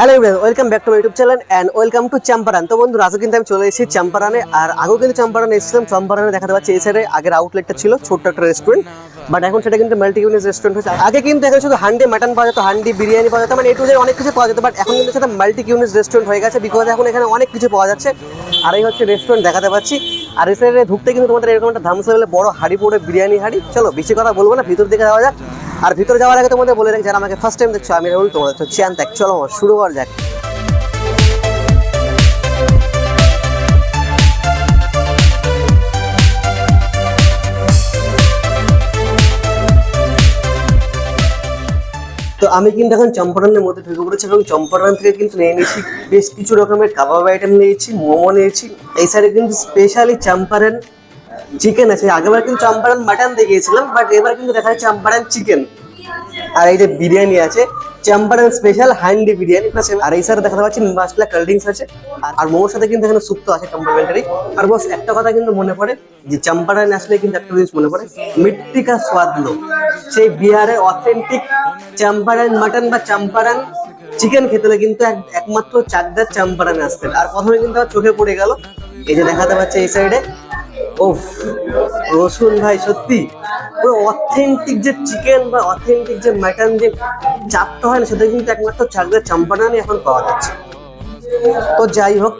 Hello welcome back to YouTube channel and welcome to Champaran তো বন্ধু আজকে কিন্তু আমি চলে এসেছি চাম্পারানে আর আগেও কিন্তু চাম্পারানে এসেছিলাম। চাম্পারানে দেখাতে পাচ্ছি এই সাইডে আগের আউটলেটটা ছিল, ছোট্ট একটা রেস্টুরেন্ট বাট এখন সেটা কিন্তু মাল্টি ইউনিট রেস্টুরেন্ট হচ্ছে আগে কিন্তু এখানে শুধু হান্ডি মাটন পাওয়া যেত, হান্ডি, বিরিয়ানি পাওয়া যেত মানে এটু অনেক কিছু পাওয়া যেত বাট এখন কিন্তু সেটা মাল্টি ইউনিট রেস্টুরেন্ট হয়ে গেছে বিকজ এখন এখানে অনেক কিছু পাওয়া যাচ্ছে। আর এই হচ্ছে রেস্টুরেন্ট দেখাতে পাচ্ছি। আর এই সাইডে ঢুকতে কিন্তু তোমাদের এরকম একটা ধামস বড় হাড়ি পড়ে, বিরিয়ানি হাড়ি। চলো, বেশি কথা বলব না, ভিতর দিকে যাওয়া যাক। আর ভিতরে যাওয়ার আগে তোমাদের বলে রাখি, যারা আমাকে ফার্স্ট টাইম দেখছ, আমি রাহুল, তোমাদের হচ্ছে চ্যান দেখ চলো শুরু করা যাক। তো আমি কিন্তু এখন চম্পারনের মধ্যে ঢুকে পড়েছি এবং চম্পারন থেকে কিন্তু নিয়ে নিয়েছি বেশ কিছু রকমের কাবাব আইটেম নিয়েছি, মোমো নিয়েছি। এই সাইডে কিন্তু স্পেশালি চম্পারন চিকেন আছে। আগেবার কিন্তু চম্পারন মাটন দেখিয়েছিলাম বাট এবার কিন্তু দেখা যাচ্ছে চম্পারন চিকেন আর এই যে বিরিয়ানি আছে চাম্পারান স্পেশাল হ্যান্ডি বিরিয়ানি প্লাস আর এই সাথে দেখাতে পাচ্ছি মাসলা কোল্ড ড্রিঙ্কস আছে। আর- মোমোর সাথে কিন্তু এখানে সুপ্ত আছে কমপ্লিমেন্টারি আর বস একটা কথা কিন্তু মনে পড়ে, যে চাম্পারান আসলে কিন্তু একটা জিনিস মনে পড়ে মিট্টি কা স্বাদ লো সেই বিহারের অথেন্টিক চাম্পারান মাটন বা চাম্পারান চিকেন খেতে হলে কিন্তু এক- একমাত্র চাকদার চাম্পারানে আসতে আর প্রথমে কিন্তু আমার চোখে পড়ে গেল, এই যে দেখাতে পাচ্ছে এই সাইডে ওফ রসুন ভাই, সত্যি। পুরো অথেন্টিক যে চিকেন বা অথেন্টিক যে মাটন যে চাপটা হয় না, সেটা কিন্তু একমাত্র চাকদার চাম্পানানি এখন পাওয়া যাচ্ছে। তো যাই হোক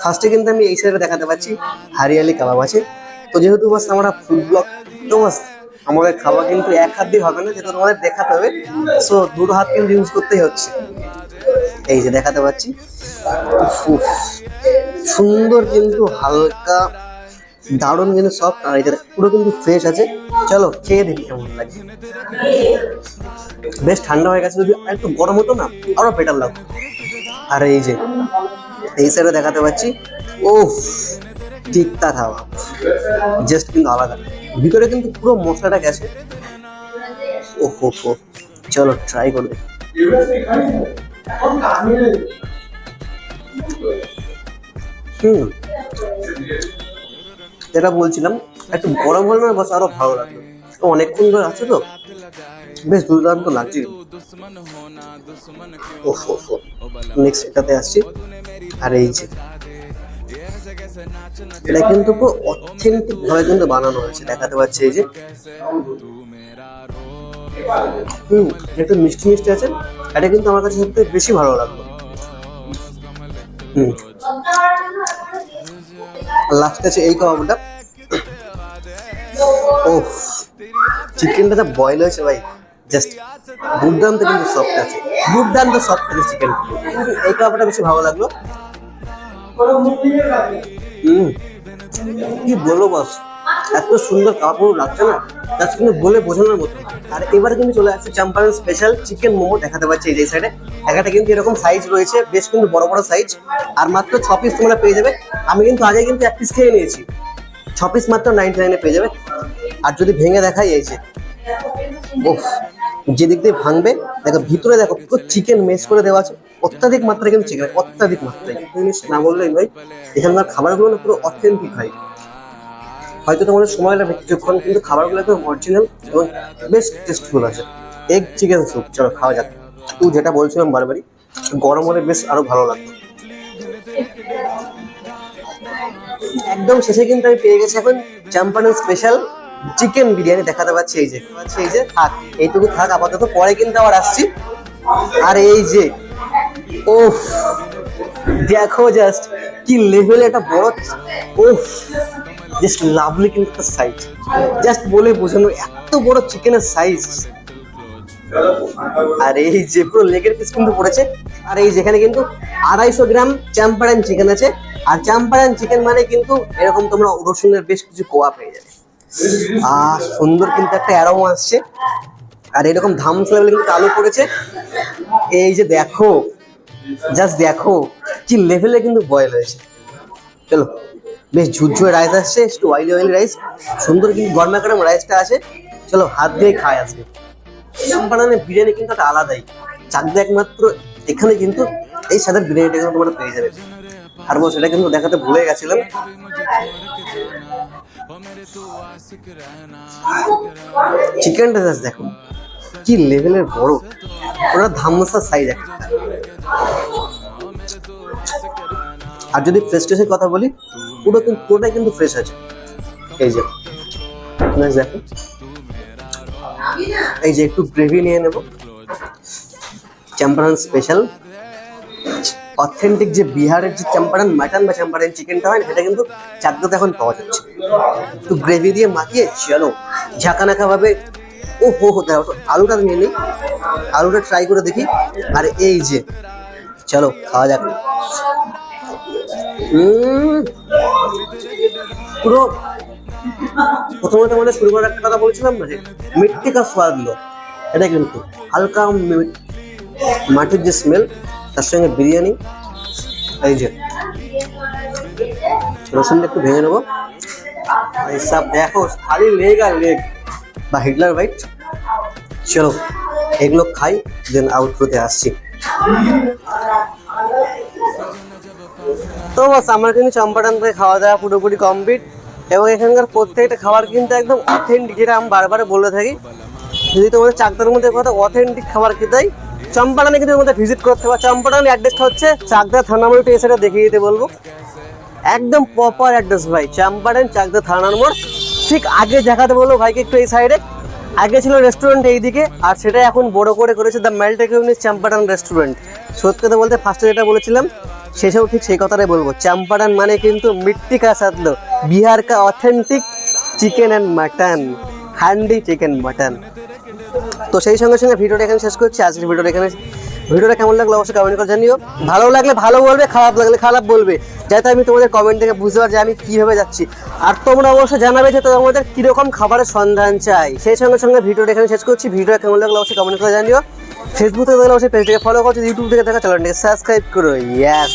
ফার্স্টে কিন্তু আমি এই সাইডে দেখাতে পাচ্ছি, হারিয়ালি কাবাব আছে। তো যেহেতু বাস আমরা ফুড ব্লগ তো বাস আমাদের খাওয়া কিন্তু এক হাত দিয়ে হবে না, যেটা তোমাদের দেখাতে হবে। সো দুটো হাত কিন্তু ইউজ করতেই হচ্ছে। এই যে দেখাতে পাচ্ছি। সুন্দর কিন্তু হালকা দারুণ কিন্তু সফট আর এটা পুরো কিন্তু ফ্রেশ আছে। চলো খেয়ে দেখি কেমন লাগে। বেশ ঠান্ডা হয়ে গেছে যদি একটু গরম হতো না, আরও বেটার লাগতো। আর এই যে, এই সাইডে দেখাতে পাচ্ছি ও টিকটা খাওয়া জাস্ট কিন্তু আলাদা। ভিতরে কিন্তু পুরো মশলাটা গেছে। ও হো হো চলো ট্রাই করে দেখি। হুম। যেটা বলছিলাম, একটু গরম হলে বাস আরও ভালো লাগল। অনেকক্ষণ ধরে আছে তো। বেশ দুর্দান্ত লাগছে। নেক্সট এটাতে আসছি। আর এই যে, এটা কিন্তু পুরো অথেন্টিক ভাবে কিন্তু বানানো হয়েছে। দেখাতে পাচ্ছি এই যে। হুম, একটু মিষ্টি মিষ্টি আছে। এটা কিন্তু আমার কাছে সবথেকে বেশি ভালো লাগল। হুম। লাস্ট আছে এই কাবাবটা ও চিকেনটা যা বয়েল হয়েছে ভাই জাস্ট দুর্দান্ত কিন্তু সফট আছে, দুর্দান্ত সফট আছে চিকেন এই কাবাবটা বেশি ভালো লাগল। হুম কি বলব বস এত সুন্দর কাপড় লাগছে না জাস্ট কিন্তু বলে বোঝানোর মতো। আর এবারে কিন্তু চলে আসছে চাম্পারন স্পেশাল চিকেন মোমো দেখাতে পাচ্ছি এই সাইডে একটা কিন্তু এরকম সাইজ রয়েছে, বেশ কিন্তু বড় বড় সাইজ আর মাত্র ছ পিস তোমরা পেয়ে যাবে। আমি কিন্তু আগে কিন্তু এক পিস খেয়ে নিয়েছি। ছ পিস মাত্র নাইনটি নাইনে পেয়ে যাবে। আর যদি ভেঙে দেখাই এই যে ওফ যেদিক দিয়ে ভাঙবে, দেখো ভিতরে দেখো পুরো চিকেন মেস করে দেওয়া আছে। অত্যাধিক মাত্রায় কিন্তু চিকেন অত্যাধিক মাত্রায়। জিনিস না বললেই ভাই এখানকার খাবারগুলো না পুরো অথেন্টিক হয়। হয়তো তোমাদের সময় লাগবে কিছুক্ষণ কিন্তু খাবারগুলো একদম অরিজিনাল এবং বেশ টেস্টফুল আছে। এগ চিকেন স্যুপ চলো খাওয়া যাক। তুই যেটা বলছিলাম বারবারই, গরম হলে বেশ আরও ভালো লাগতো। একদম শেষে কিন্তু আমি পেয়ে গেছি এখন চাম্পানের স্পেশাল চিকেন বিরিয়ানি দেখাতে পাচ্ছি, এই যে এই যে, থাক, এইটুকু থাক, আপাতত পরে কিন্তু আবার আসছি। আর এই যে ওফ দেখো জাস্ট কি লেভেলে একটা বড় ওফ জাস্ট লাভলি কিন্তু একটা সাইজ জাস্ট বলে বোঝানো এত বড় চিকেনের সাইজ আর এই যে পুরো লেগের পিস কিন্তু পড়েছে। আর এই যেখানে কিন্তু আড়াইশো গ্রাম চাম্পারান চিকেন আছে। আর চাম্পারান চিকেন মানে কিন্তু এরকম তোমরা রসুনের বেশ কিছু কোয়া পেয়ে যাবে। আর সুন্দর কিন্তু একটা অ্যারোমা আসছে। আর এরকম ধামস লেভেলে কিন্তু আলু পড়েছে। এই যে দেখো জাস্ট দেখো, কি লেভেলে কিন্তু বয়েল হয়েছে। চলো। বেশ ঝুরঝুরে রাইস আসছে, একটু অয়েলি অয়েলি রাইস সুন্দর কিন্তু গরমা গরম রাইসটা আছে। চলো হাত দিয়ে খায় আসবে চাম্পারানের বিরিয়ানি কিন্তু একটা আলাদাই। চাকদা একমাত্র এখানে কিন্তু এই সাদা বিরিয়ানিটা কিন্তু তোমরা পেয়ে যাবে। আর বস এটা কিন্তু দেখাতে ভুলে গেছিলাম। চিকেনটা জাস্ট দেখো, কি লেভেলের বড়। ওটা ধামসা সাইজ একটা। আর যদি ফ্রেশ ট্রেশের কথা বলি, পুরো কিন্তু পুরোটাই কিন্তু ফ্রেশ আছে। এই যে দেখো। এই যে একটু গ্রেভি নিয়ে নেব। চাম্পারান স্পেশাল অথেন্টিক যে বিহারের যে চাম্পারান মাটন বা চাম্পারান চিকেনটা হয় সেটা কিন্তু চাকদাতে এখন পাওয়া যাচ্ছে। একটু গ্রেভি দিয়ে মাখিয়ে চলো। ঝাঁকানাকা ভাবে ও হো হো, দেখো তো আলুটা নিয়ে নিই। আলুটা ট্রাই করে দেখি। আর এই যে, চলো, খাওয়া যাক। পুরো প্রথমে তোমাদের শুরু করার একটা কথা বলছিলাম না যে মিট্টি কা স্বাদ এটা কিন্তু হালকা মাটির যে স্মেল তার সঙ্গে বিরিয়ানি, এই যে, রসুনটা একটু ভেঙে নেব। এই সব দেখো, খালি লেগ আর লেগ বা হিটলার বাইট চলো, এগুলো খাই দেন আউটরোতে আসছি। বাস আমার কিন্তু চম্পাটান থেকে খাওয়া দাওয়া পুরোপুরি কমপ্লিট এবং এখানকার প্রত্যেকটা খাবার কিন্তু একদম অথেন্টিক যেটা আমি বারবার বলে থাকি। যদি তোমাদের চাকদার মধ্যে কথা অথেন্টিক খাবার খেতে হয় চম্পাটানে কিন্তু তোমাদের ভিজিট করতে হবে চম্পাটান অ্যাড্রেসটা হচ্ছে চাকদা থানা মোড় এসে দেখিয়ে দিতে বলব। একদম প্রপার অ্যাড্রেস ভাই চাম্পাটান চাকদা থানার মোড়। ঠিক আগে দেখাতে বলব ভাইকে একটু এই সাইডে আগে ছিল রেস্টুরেন্ট এইদিকে, আর সেটা এখন বড় করে করেছে দ্য মেলটেকিউনিস চাম্পাটান রেস্টুরেন্ট সত্যি কথা বলতে ফার্স্টে যেটা বলেছিলাম সেসব ঠিক সেই কথাটাই বলব। চাম্পাটান মানে কিন্তু মিট্টি কা সাদলো বিহার কা authentic chicken and mutton handi chicken mutton তো সেই সঙ্গে সঙ্গে ভিডিওটা এখানে শেষ করছি। আজকের ভিডিওটা এখানে ভিডিওটা কেমন লাগল অবশ্যই কমেন্ট করে জানিও। ভালো লাগলে ভালো বলবে, খারাপ লাগলে খারাপ বলবে। যাতে আমি তোমাদের কমেন্ট থেকে বুঝতে পারছি আমি কীভাবে যাচ্ছি। আর তোমরা অবশ্যই জানাবে যে তোমাদের কীরকম খাবারের সন্ধান চাই। সেই সঙ্গে সঙ্গে ভিডিওটা এখানে শেষ করছি। ভিডিওটা কেমন লাগল অবশ্যই কমেন্ট করে জানিও। ফেসবুক থেকে দেখলে অবশ্যই পেজটাকে ফলো করছি ইউটিউব থেকে দেখা চ্যানেলটাকে সাবস্ক্রাইব করো। ইয়াস